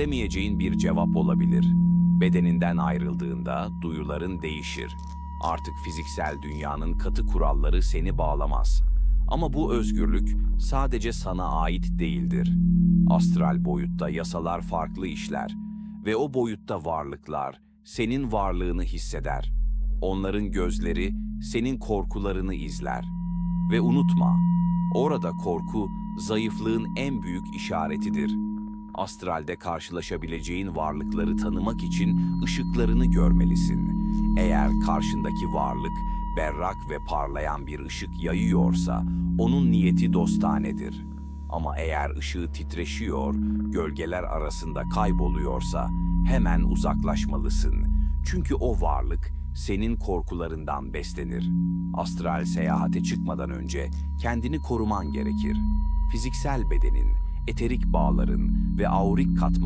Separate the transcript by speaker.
Speaker 1: istemeyeceğin bir cevap olabilir. Bedeninden ayrıldığında duyuların değişir. Artık fiziksel dünyanın katı kuralları seni bağlamaz. Ama bu özgürlük sadece sana ait değildir. Astral boyutta yasalar farklı işler ve o boyutta varlıklar senin varlığını hisseder. Onların gözleri senin korkularını izler. Ve unutma, orada korku zayıflığın en büyük işaretidir. Astralde karşılaşabileceğin varlıkları tanımak için ışıklarını görmelisin. Eğer karşındaki varlık berrak ve parlayan bir ışık yayıyorsa onun niyeti dostanedir. Ama eğer ışığı titreşiyor, gölgeler arasında kayboluyorsa hemen uzaklaşmalısın. Çünkü o varlık senin korkularından beslenir. Astral seyahate çıkmadan önce kendini koruman gerekir. Fiziksel bedenin, eterik bağların ve aurik katman